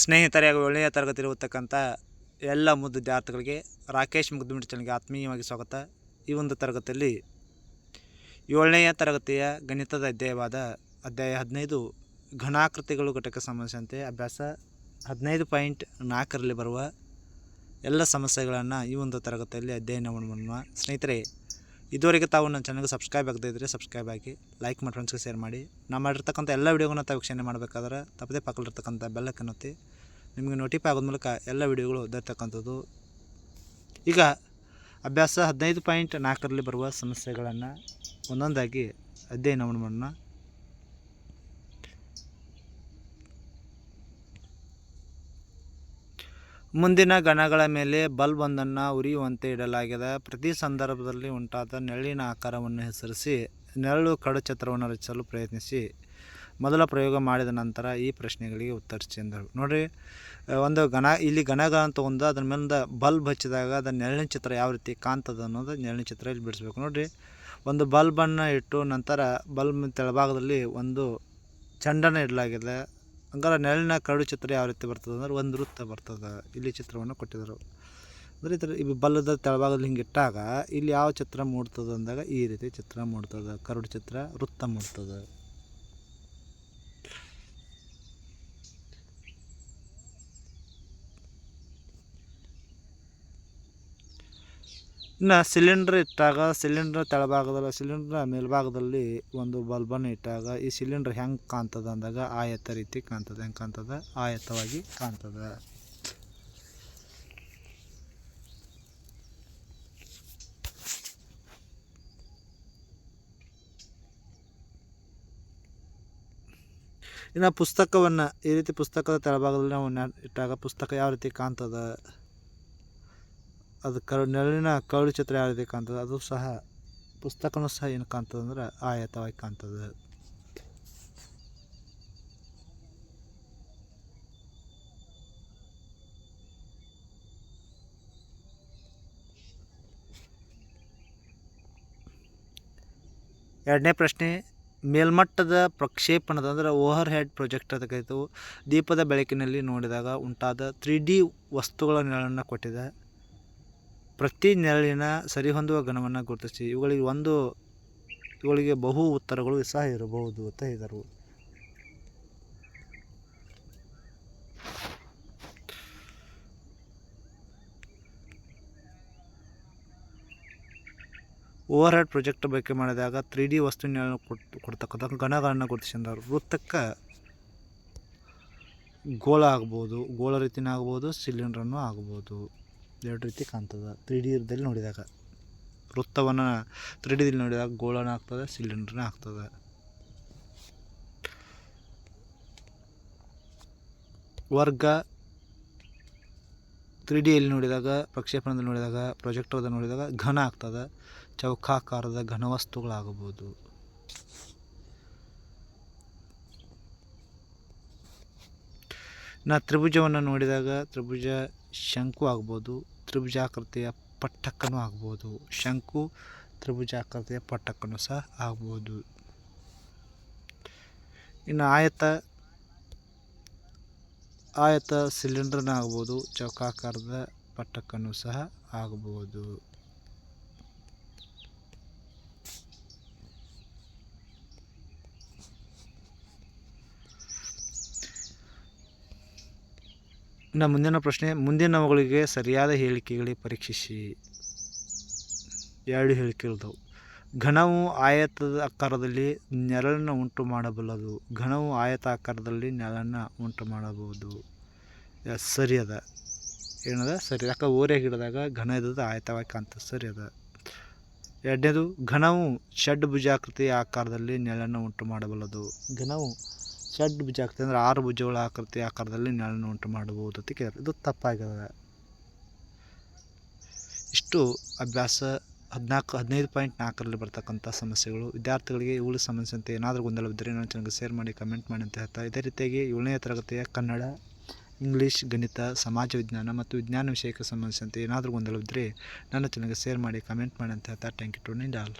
ಸ್ನೇಹಿತರೆ ಹಾಗೂ ಒಳ್ಳೆಯ ತರಗತಿ ಎಲ್ಲ ಮುದ್ದು ವಿದ್ಯಾರ್ಥಿಗಳಿಗೆ ರಾಕೇಶ್ ಮುಗ್ದುಮಿಡಿ ಚಾನಲ್ಗೆ ಆತ್ಮೀಯವಾಗಿ ಸ್ವಾಗತ. ಈ ಒಂದು ತರಗತಿಯಲ್ಲಿ ಏಳನೆಯ ತರಗತಿಯ ಗಣಿತದ ಅಧ್ಯಾಯವಾದ ಅಧ್ಯಾಯ ಹದಿನೈದು, ಘನಾಕೃತಿಗಳು ಘಟಕ ಸಂಬಂಧಿಸಿದಂತೆ ಅಭ್ಯಾಸ ಹದಿನೈದು ಪಾಯಿಂಟ್ ನಾಲ್ಕರಲ್ಲಿ ಬರುವ ಎಲ್ಲ ಸಮಸ್ಯೆಗಳನ್ನು ಈ ಒಂದು ತರಗತಿಯಲ್ಲಿ ಅಧ್ಯಯನ ಮಾಡೋಣ. ಸ್ನೇಹಿತರೆ ಇದುವರೆಗೆ ತಾವು ನನ್ನ ಚಾನಲ್ಗೆ ಸಬ್ಸ್ಕ್ರೈಬ್ ಆಗದೇ ಇದ್ದರೆ ಸಬ್ಸ್ಕ್ರೈಬ್ ಆಗಿ ಲೈಕ್ ಮಾಡಿ ಫ್ರೆಂಡ್ಸ್ಗೆ ಶೇರ್ ಮಾಡಿ. ನಾವು ಮಾಡಿರ್ತಕ್ಕಂಥ ಎಲ್ಲ ವೀಡಿಯೋಗಳನ್ನ ತಾವು ವೀಕ್ಷಣೆ ಮಾಡಬೇಕಾದ್ರೆ ತಪ್ಪದೇ ಪಕ್ಕಲಿರ್ತಕ್ಕಂಥ ಬೆಲ್ಲಕ್ಕೆ ಒತ್ತಿ, ನಿಮಗೆ ನೋಟಿಫೈ ಆಗೋದ ಮೂಲಕ ಎಲ್ಲ ವೀಡಿಯೋಗಳು ಓದಿರ್ತಕ್ಕಂಥದ್ದು ಈಗ ಅಭ್ಯಾಸ ಹದಿನೈದು ಪಾಯಿಂಟ್ ನಾಲ್ಕರಲ್ಲಿ ಬರುವ ಸಮಸ್ಯೆಗಳನ್ನು ಒಂದೊಂದಾಗಿ ಅಧ್ಯಯನ ಮಾಡೋಣ ಮುಂದಿನ ಗಣಗಳ ಮೇಲೆ ಬಲ್ಬೊಂದನ್ನು ಉರಿಯುವಂತೆ ಇಡಲಾಗಿದೆ. ಪ್ರತಿ ಸಂದರ್ಭದಲ್ಲಿ ಉಂಟಾದ ನೆರಳಿನ ಆಕಾರವನ್ನು ಹೆಸರಿಸಿ ನೆರಳು ಕಡುಚಿತ್ರವನ್ನು ರಚಿಸಲು ಪ್ರಯತ್ನಿಸಿ. ಮೊದಲ ಪ್ರಯೋಗ ಮಾಡಿದ ನಂತರ ಈ ಪ್ರಶ್ನೆಗಳಿಗೆ ಉತ್ತರಿಸಿ ಎಂದರು. ನೋಡಿರಿ ಒಂದು ಗಣ, ಇಲ್ಲಿ ಗಣಗಳನ್ನು ತೊಗೊಂಡು ಅದ್ರ ಮೇಲಿಂದ ಬಲ್ಬ್ ಹಚ್ಚಿದಾಗ ಅದರ ನೆರಳಿನ ಚಿತ್ರ ಯಾವ ರೀತಿ ಕಾಣ್ತದೆ ಅನ್ನೋದು ನೆರಳಿನ ಚಿತ್ರ ಇಲ್ಲಿ ಬಿಡಿಸ್ಬೇಕು. ನೋಡಿರಿ, ಒಂದು ಬಲ್ಬನ್ನು ಇಟ್ಟು ನಂತರ ಬಲ್ಬ್ ತೆಳಭಾಗದಲ್ಲಿ ಒಂದು ಚೆಂಡನ್ನು ಇಡಲಾಗಿದೆ. ಹಂಗಾರೆ ನೆರಳಿನ ಕರಡು ಚಿತ್ರ ಯಾವ ರೀತಿ ಬರ್ತದೆ ಅಂದ್ರೆ ಒಂದು ವೃತ್ತ ಬರ್ತದೆ. ಇಲ್ಲಿ ಚಿತ್ರವನ್ನು ಕೊಟ್ಟಿದ್ದರು. ಅಂದರೆ ಈ ಬಲ್ಲದ ತೆಳಭಾಗದಲ್ಲಿ ಹಿಂಗೆ ಇಟ್ಟಾಗ ಇಲ್ಲಿ ಯಾವ ಚಿತ್ರ ಮೂಡ್ತದೆ ಅಂದಾಗ ಈ ರೀತಿ ಚಿತ್ರ ಮೂಡ್ತದೆ. ಕರಡು ಚಿತ್ರ ವೃತ್ತ ಮೂಡ್ತದೆ. ಇನ್ನು ಸಿಲಿಂಡ್ರ್ ಇಟ್ಟಾಗ ಸಿಲಿಂಡ್ರ್ ತೆಳಭಾಗದಲ್ಲಿ ಸಿಲಿಂಡ್ರ್ ಮೇಲ್ಭಾಗದಲ್ಲಿ ಒಂದು ಬಲ್ಬನ್ನು ಇಟ್ಟಾಗ ಈ ಸಿಲಿಂಡ್ರ್ ಹೆಂಗೆ ಕಾಣ್ತದೆ ಅಂದಾಗ ಆಯತ ರೀತಿ ಕಾಣ್ತದೆ. ಹೆಂಗೆ ಕಾಣ್ತದೆ? ಆಯತವಾಗಿ ಕಾಣ್ತದೆ. ಇನ್ನು ಪುಸ್ತಕವನ್ನು ಈ ರೀತಿ ಪುಸ್ತಕದ ತಳಭಾಗದಲ್ಲಿ ನಾವು ಇಟ್ಟಾಗ ಪುಸ್ತಕ ಯಾವ ರೀತಿ ಕಾಣ್ತದೆ? ಅದು ಕರು, ನೆರಳಿನ ಕರಡು ಚಿತ್ರ ಯಾವ ರೀತಿ ಕಾಣ್ತದೆ? ಅದು ಸಹ ಪುಸ್ತಕನೂ ಸಹ ಏನು ಕಾಣ್ತದೆ ಅಂದ್ರೆ ಆಯತವಾಗಿ ಕಾಣ್ತದೆ. ಎರಡನೇ ಪ್ರಶ್ನೆ, ಮೇಲ್ಮಟ್ಟದ ಪ್ರಕ್ಷೇಪಣದ ಅಂದರೆ ಓವರ್ ಹೆಡ್ ಪ್ರೊಜೆಕ್ಟ್ ಕರಿತು ದೀಪದ ಬೆಳಕಿನಲ್ಲಿ ನೋಡಿದಾಗ ಉಂಟಾದ ತ್ರೀ ಡಿ ವಸ್ತುಗಳ ನೆರಳನ್ನು ಕೊಟ್ಟಿದೆ. ಪ್ರತಿ ನೆರಳಿನ ಸರಿಹೊಂದುವ ಗಣವನ್ನು ಗುರುತಿಸಿ ಇವುಗಳಿಗೆ ಒಂದು, ಇವುಗಳಿಗೆ ಬಹು ಉತ್ತರಗಳು ಸಹ ಇರಬಹುದು ಅಂತ ಹೇಳಿದರು. ಓವರ್ ಹೆಡ್ ಪ್ರೊಜೆಕ್ಟ್ ಬಳಕೆ ಮಾಡಿದಾಗ ತ್ರೀ ಡಿ ವಸ್ತುವಿನ ಕೊಡ್ತಕ್ಕಂಥ ಗಣಗಳನ್ನು ಗುರುತಿಸಿದರು ವೃತ್ತಕ್ಕೆ ಗೋಳ ಆಗ್ಬೋದು, ಗೋಳ ರೀತಿನ ಆಗ್ಬೋದು, ಸಿಲಿಂಡ್ರನ್ನು ಆಗ್ಬೋದು. ಎರಡು ರೀತಿ ಕಾಣ್ತದೆ. ತ್ರೀ ಡಿ ಇದ್ದಲ್ಲಿ ನೋಡಿದಾಗ. ವೃತ್ತವನ್ನು ತ್ರೀ ಡಿದಲ್ಲಿ ನೋಡಿದಾಗ ಗೋಳನ ಆಗ್ತದೆ ಸಿಲಿಂಡ್ರನ ಆಗ್ತದೆ ವರ್ಗ ತ್ರೀ ಡಿಯಲ್ಲಿ ನೋಡಿದಾಗ, ಪ್ರಕ್ಷೇಪಣದಲ್ಲಿ ನೋಡಿದಾಗ ಪ್ರೊಜೆಕ್ಟರ್ದಲ್ಲಿ ನೋಡಿದಾಗ ಘನ ಆಗ್ತದೆ ಚೌಕಾಕಾರದ ಘನವಸ್ತುಗಳಾಗಬಹುದು ನಾ ತ್ರಿಭುಜವನ್ನು ನೋಡಿದಾಗ ತ್ರಿಭುಜ ಶಂಕು ಆಗ್ಬೋದು. ತ್ರಿಭುಜಾಕೃತಿಯ ಪಟ್ಟಕ್ಕನೂ ಆಗ್ಬೋದು. ಶಂಕು ತ್ರಿಭುಜಾಕೃತಿಯ ಪಟ್ಟಕ್ಕನೂ ಸಹ ಆಗ್ಬೋದು. ಇನ್ನು ಆಯತ ಆಯತ ಸಿಲಿಂಡರ್ನ ಆಗ್ಬೋದು. ಚೌಕಾಕಾರದ ಪಟ್ಟಕ್ಕನೂ ಸಹ ಆಗ್ಬೋದು. ಇನ್ನು ಮುಂದಿನ ಪ್ರಶ್ನೆ, ಮುಂದಿನವುಗಳಿಗೆ ಸರಿಯಾದ ಹೇಳಿಕೆಗಳಿಗೆ ಪರೀಕ್ಷಿಸಿ. ಎರಡು ಹೇಳಿಕೆಗಳಿದ್ದವು ಘನವು ಆಯತದ ಆಕಾರದಲ್ಲಿ ನೆರಳನ್ನು ಉಂಟು ಮಾಡಬಲ್ಲದು. ಘನವು ಆಯತ ಆಕಾರದಲ್ಲಿ ನೆರಳನ್ನು ಉಂಟು ಮಾಡಬಹುದು ಸರಿ ಅದ ಏನದ? ಸರಿ. ಯಾಕೆ ಓರೆಗೆ ಹಿಡಿದಾಗ ಘನ ಇದ್ದದ್ದು ಆಯತವಾಗಿ ಕಾಣ್ತದೆ. ಸರಿ ಅದ ಎರಡನೇದು, ಘನವು ಷಡ್ಭುಜಾಕೃತಿಯ ಆಕಾರದಲ್ಲಿ ನೆರಳನ್ನು ಉಂಟು ಮಾಡಬಲ್ಲದು. ಘನವು ಷಡ್ ಭುಜಾಕೃತಿ ಅಂದರೆ ಆರು ಭುಜಗಳ ಆಕೃತಿ ಆಕಾರದಲ್ಲಿ ನೆರಳನ್ನು ಉಂಟು ಮಾಡಬಹುದು ಅಂತ ಕೇಳಿದ್ರು ಇದು ತಪ್ಪಾಗಿದೆ. ಇಷ್ಟು ಅಭ್ಯಾಸ ಹದಿನಾಲ್ಕು, ಹದಿನೈದು ಪಾಯಿಂಟ್ ನಾಲ್ಕರಲ್ಲಿ ಬರ್ತಕ್ಕಂಥ ಸಮಸ್ಯೆಗಳು. ವಿದ್ಯಾರ್ಥಿಗಳಿಗೆ ಇವುಗಳ ಸಮಸ್ಯೆ ಅಂತ ಏನಾದರೂ ಗೊಂದಲವಿದ್ದರೆ ನಾನು ಚೆನ್ನಾಗಿ ಶೇರ್ ಮಾಡಿ ಕಮೆಂಟ್ ಮಾಡಿ ಅಂತ ಹೇಳ್ತಾ ಇದೇ ರೀತಿಯಾಗಿ ಏಳನೇ ತರಗತಿಯ ಕನ್ನಡ, ಇಂಗ್ಲೀಷ್, ಗಣಿತ, ಸಮಾಜ ವಿಜ್ಞಾನ ಮತ್ತು ವಿಜ್ಞಾನ ವಿಷಯಕ್ಕೆ ಸಂಬಂಧಿಸಿದಂತೆ ಏನಾದರೂ ಗೊಂದಲವಿದ್ದರೆ ನನ್ನ ಚೆನ್ನಾಗಿ ಶೇರ್ ಮಾಡಿ ಕಮೆಂಟ್ ಮಾಡಿ ಅಂತ ಹೇಳ್ತಾ ಟ್ಯಾಂಕ್ ಯು ಟು ನಿಂಡ್ ಆಲ್